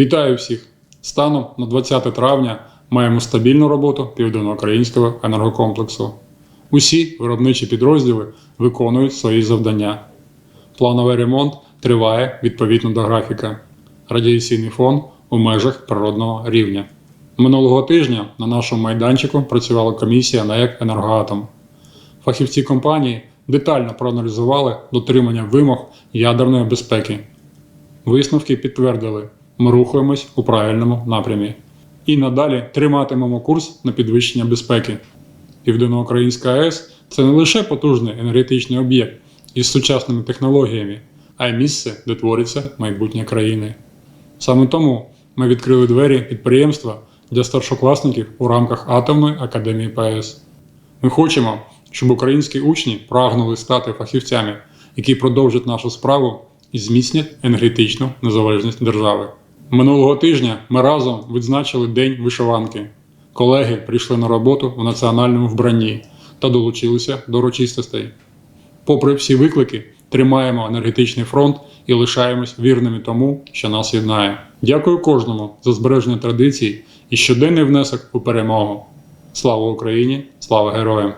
Вітаю всіх! Станом на 20 травня маємо стабільну роботу південноукраїнського енергокомплексу. Усі виробничі підрозділи виконують свої завдання. Плановий ремонт триває відповідно до графіка. Радіаційний фон у межах природного рівня. Минулого тижня на нашому майданчику працювала комісія на ЕК «Енергоатом». Фахівці компанії детально проаналізували дотримання вимог ядерної безпеки. Висновки підтвердили, ми рухаємось у правильному напрямі. І надалі триматимемо курс на підвищення безпеки. Південноукраїнська АЕС це не лише потужний енергетичний об'єкт із сучасними технологіями, а й місце, де твориться майбутнє країни. Саме тому ми відкрили двері підприємства для старшокласників у рамках Атомної академії ПАЕС. Ми хочемо, щоб українські учні прагнули стати фахівцями, які продовжать нашу справу і зміцнять енергетичну незалежність держави. Минулого тижня ми разом відзначили День вишиванки. Колеги прийшли на роботу в національному вбранні та долучилися до урочистостей. Попри всі виклики, тримаємо енергетичний фронт і лишаємось вірними тому, що нас єднає. Дякую кожному за збереження традицій і щоденний внесок у перемогу. Слава Україні! Слава героям!